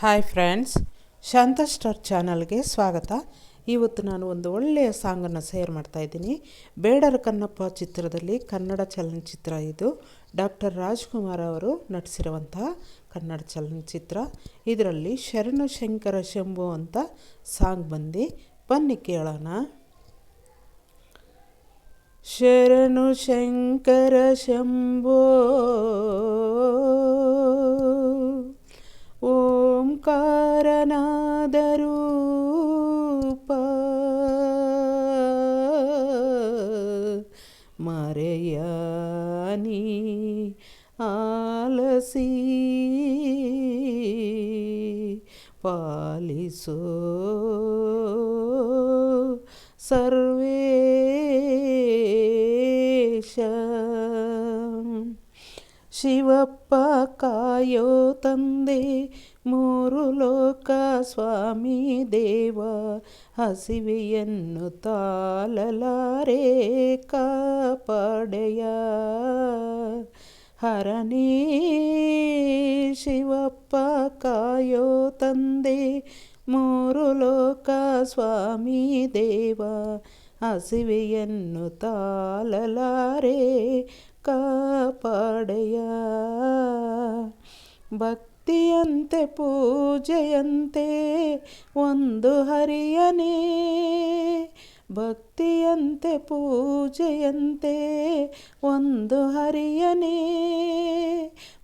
Hi friends ಶಾಂತ star ಚಾನಲ್ಗೆ ಸ್ವಾಗತ. ಇವತ್ತು ನಾನು ಒಂದು ಒಳ್ಳೆಯ ಸಾಂಗನ್ನು ಶೇರ್ ಮಾಡ್ತಾ ಇದ್ದೀನಿ. ಬೇಡರ ಕನ್ನಪ್ಪ ಚಿತ್ರದಲ್ಲಿ ಕನ್ನಡ ಚಲನಚಿತ್ರ ಇದು. ಡಾಕ್ಟರ್ ರಾಜ್ಕುಮಾರ್ ಅವರು ನಟಿಸಿರುವಂತಹ ಕನ್ನಡ ಚಲನಚಿತ್ರ. ಇದರಲ್ಲಿ ಶರಣು ಶಂಕರ ಶಂಭು ಅಂತ ಸಾಂಗ್ ಬಂದು. ಬನ್ನಿ ಕೇಳೋಣ. ಶರಣು ಶಂಕರ ಶಂಭೋ. ശരണാദരൂപ മറയാനി ആലസി പാലിസോ സർവേ ಶಿವಪ್ಪ ಕಾಯೋ ತಂದೆ, ಮೂರು ಲೋಕ ಸ್ವಾಮಿ ದೇವ, ಹಸಿವೆಯನ್ನು ತಾಲಲಾರೆ ಕಾಪಾಡೆಯ. ಹರನೇ ಶಿವಪ್ಪ ಕಾಯೋ ತಂದೆ, ಮೂರು ಲೋಕ ಸ್ವಾಮಿ ದೇವ, ಹಸಿವೆಯನ್ನು ತಾಳಲಾರೆ ಕಾಪಾಡೆಯ ಭಕ್ತಿಯಂತೆ ಪೂಜೆಯಂತೆ ಒಂದು ಹರಿಯನೇ. ಭಕ್ತಿಯಂತೆ ಪೂಜೆಯಂತೆ ಒಂದು ಹರಿಯನೇ.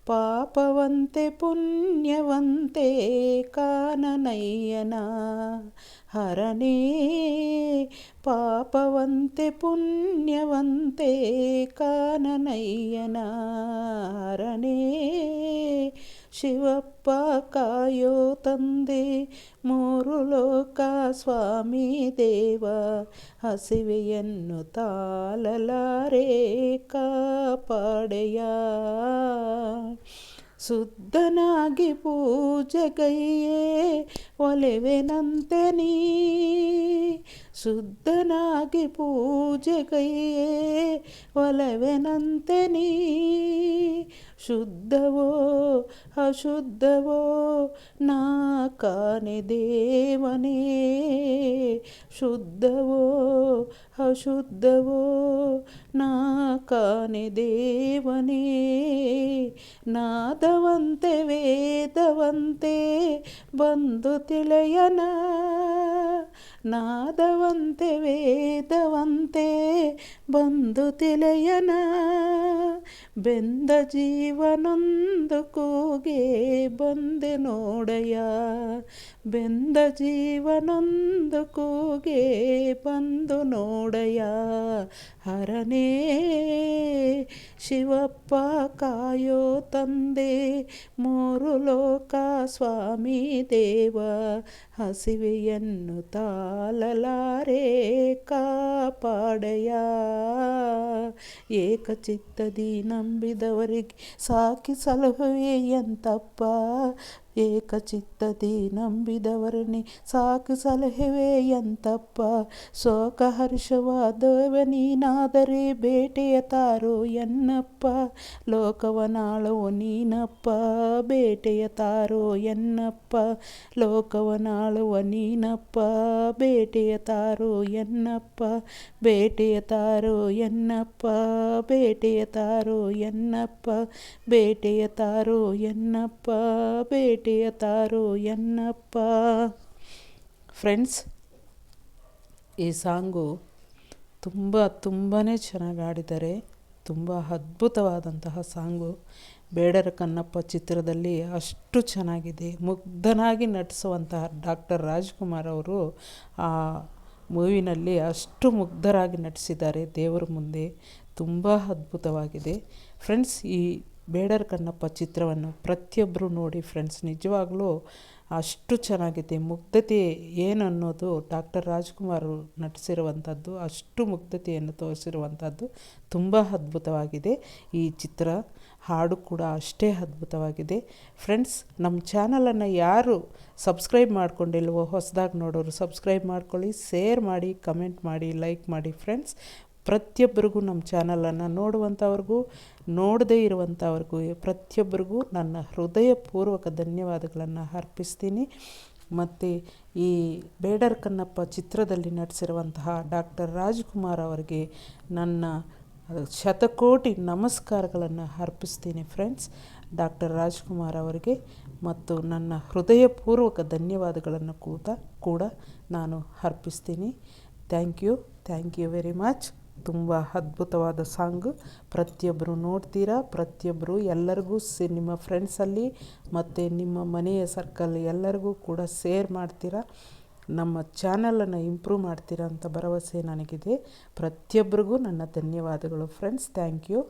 ಪಾಪವಂತೆ, ಪುಣ್ಯವಂತೆ, ಕಾನನಯ್ಯನ, ಹರನೇ. ಪಾಪವಂತೆ, ಪುಣ್ಯವಂತೆ, ಕಾನನಯ್ಯನ, ಹರನೇ. ಶಿವಪ್ಪ ಕಾಯೋ ತಂದೆ, ಮೂರು ಲೋಕ ಸ್ವಾಮಿ ದೇವ, ಹಸಿವೆಯನ್ನು ತಾಳಲಾರೆ, ಕಾಪಾಡೆಯ. ಶುದ್ಧನಾಗಿ ಪೂಜೆಗೈಯೇ ಒಲೆವೆನಂತೆ ನೀ ಶುದ್ಧನಾಗಿ ಪೂಜೆಗೈಯೇ ಒಲವೆನಂತೆ ನೀ ಶುದ್ಧವೋ ಅಶುದ್ಧವೋ, ನಾ ಕಾನೆ ದೇವನೇ. ಶುದ್ಧವೋ, ಅಶುದ್ಧವೋ, ನಾ ಕಾನೆ ದೇವನೇ. ನಾದವಂತೆ, ವೇದವಂತೆ ಬಂದು ತಿಳಿಯನ. ನಾದವಂತೆ, ವೇದವಂತೆ ಬಂದು ತಿಳಿಯನ, ಬೆಂದ ಜೀವನೊಂದು ಕೂಗೆ ಬಂದೆ ನೋಡಯ್ಯ. ಬೆಂದ ಜೀವನೊಂದು ಕೂಗೆ ಬಂದು ನೋಡಯ್ಯ. ಹರನೇ, ಶಿವಪ್ಪ ಕಾಯೋ ತಂದೆ, ಮೂರು ಲೋಕ ಸ್ವಾಮಿ ದೇವ. ಹಸಿವೆಯನ್ನು ತಾಲಲಾರೆ ಕಾಪಾಡೆಯ ಏಕಚಿತ್ತದಿ ನಂಬಿದವರಿಗೆ ಸಾಕಿ ಸಲಹುವೆ ಎಂತಪ್ಪ ಏಕಚಿತ್ತದಿ ನಂಬಿದವರನ್ನೇ ಸಾಕು ಸಲಹೆವೇ ಎಂತಪ್ಪ? ಶೋಕ ಹರ್ಷವಾದವ ನೀನಾದರೆ ಬೇಟೆಯ ತಾರೋ ಎನ್ನಪ್ಪ? ಲೋಕವನಾಳವು ನೀನಪ್ಪ? ಬೇಟೆಯ ತಾರೋ ಎನ್ನಪ್ಪ? ಲೋಕವನಾಳುವ ನೀನಪ್ಪ? ಬೇಟೆಯ ತಾರೋ ಎನ್ನಪ್ಪ? ಬೇಟೆಯ ತಾರೋ ಎನ್ನಪ್ಪ? ಬೇಟೆಯ ತಾರೋ ಎನ್ನಪ್ಪ? ಬೇಟೆಯ ತಾರೋ ಎನ್ನಪ್ಪ? ತಾರೋ ಎನ್ನಪ್ಪ. ಫ್ರೆಂಡ್ಸ್ ಈ ಸಾಂಗು ತುಂಬ ತುಂಬಾ ಚೆನ್ನಾಗಿ ಆಡಿದ್ದಾರೆ ತುಂಬ ಅದ್ಭುತವಾದಂತಹ ಸಾಂಗು. ಬೇಡರ ಕನ್ನಪ್ಪ ಚಿತ್ರದಲ್ಲಿ ಅಷ್ಟು ಚೆನ್ನಾಗಿದೆ. ಮುಗ್ಧನಾಗಿ ನಟಿಸುವಂತಹ ಡಾಕ್ಟರ್ ರಾಜ್ಕುಮಾರ್ ಅವರು ಆ ಮೂವಿನಲ್ಲಿ ಅಷ್ಟು ಮುಗ್ಧರಾಗಿ ನಟಿಸಿದ್ದಾರೆ ದೇವರ ಮುಂದೆ. ತುಂಬ ಅದ್ಭುತವಾಗಿದೆ. ಫ್ರೆಂಡ್ಸ್ ಈ ಬೇಡರ ಕನ್ನಪ್ಪ ಚಿತ್ರವನ್ನು ಪ್ರತಿಯೊಬ್ಬರು ನೋಡಿ ಫ್ರೆಂಡ್ಸ್ ನಿಜವಾಗ್ಲೂ ಅಷ್ಟು ಚೆನ್ನಾಗಿದೆ ಮುಗ್ಧತೆ ಏನು ಅನ್ನೋದು ಡಾಕ್ಟರ್ ರಾಜ್ಕುಮಾರ್ ನಟಿಸಿರುವಂಥದ್ದು, ಅಷ್ಟು ಮುಗ್ಧತೆಯನ್ನು ತೋರಿಸಿರುವಂಥದ್ದು ತುಂಬ ಅದ್ಭುತವಾಗಿದೆ. ಈ ಚಿತ್ರ ಹಾಡು ಕೂಡ ಅಷ್ಟೇ ಅದ್ಭುತವಾಗಿದೆ. ಫ್ರೆಂಡ್ಸ್ ನಮ್ಮ ಚಾನಲನ್ನು ಯಾರು ಸಬ್ಸ್ಕ್ರೈಬ್ ಮಾಡ್ಕೊಂಡಿಲ್ವೋ ಹೊಸದಾಗಿ ನೋಡೋರು ಸಬ್ಸ್ಕ್ರೈಬ್ ಮಾಡ್ಕೊಳ್ಳಿ ಶೇರ್ ಮಾಡಿ ಕಮೆಂಟ್ ಮಾಡಿ ಲೈಕ್ ಮಾಡಿ ಫ್ರೆಂಡ್ಸ್ ಪ್ರತಿಯೊಬ್ಬರಿಗೂ ನಮ್ಮ ಚಾನಲನ್ನು ನೋಡುವಂಥವ್ರಿಗೂ, ನೋಡದೇ ಇರುವಂಥವ್ರಿಗೂ ಪ್ರತಿಯೊಬ್ಬರಿಗೂ ನನ್ನ ಹೃದಯಪೂರ್ವಕ ಧನ್ಯವಾದಗಳನ್ನು ಅರ್ಪಿಸ್ತೀನಿ. ಮತ್ತು ಈ ಬೇಡರ್ ಕನ್ನಪ್ಪ ಚಿತ್ರದಲ್ಲಿ ನಟಿಸಿರುವಂತಹ ಡಾಕ್ಟರ್ ರಾಜ್ಕುಮಾರ್ ಅವರಿಗೆ ನನ್ನ ಶತಕೋಟಿ ನಮಸ್ಕಾರಗಳನ್ನು ಅರ್ಪಿಸ್ತೀನಿ ಫ್ರೆಂಡ್ಸ್. ಡಾಕ್ಟರ್ ರಾಜ್ಕುಮಾರ್ ಅವರಿಗೆ ಮತ್ತು ನನ್ನ ಹೃದಯಪೂರ್ವಕ ಧನ್ಯವಾದಗಳನ್ನು ಕೂಡ ಕೂಡ ನಾನು ಅರ್ಪಿಸ್ತೀನಿ. Thank you thank you very much. ತುಂಬ ಅದ್ಭುತವಾದ ಸಾಂಗ್. ಪ್ರತಿಯೊಬ್ಬರು ನೋಡ್ತೀರಾ ಪ್ರತಿಯೊಬ್ಬರು ಎಲ್ಲರಿಗೂ ಸಿ, ನಿಮ್ಮ ಫ್ರೆಂಡ್ಸಲ್ಲಿ ಮತ್ತು ನಿಮ್ಮ ಮನೆಯ ಸರ್ಕಲ್ ಎಲ್ಲರಿಗೂ ಕೂಡ ಸೇರ್ ಮಾಡ್ತೀರಾ. ನಮ್ಮ ಚಾನಲನ್ನು ಇಂಪ್ರೂವ್ ಮಾಡ್ತೀರಾ ಅಂತ ಭರವಸೆ ನನಗಿದೆ. ಪ್ರತಿಯೊಬ್ಬರಿಗೂ ನನ್ನ ಧನ್ಯವಾದಗಳು ಫ್ರೆಂಡ್ಸ್ ಥ್ಯಾಂಕ್ ಯು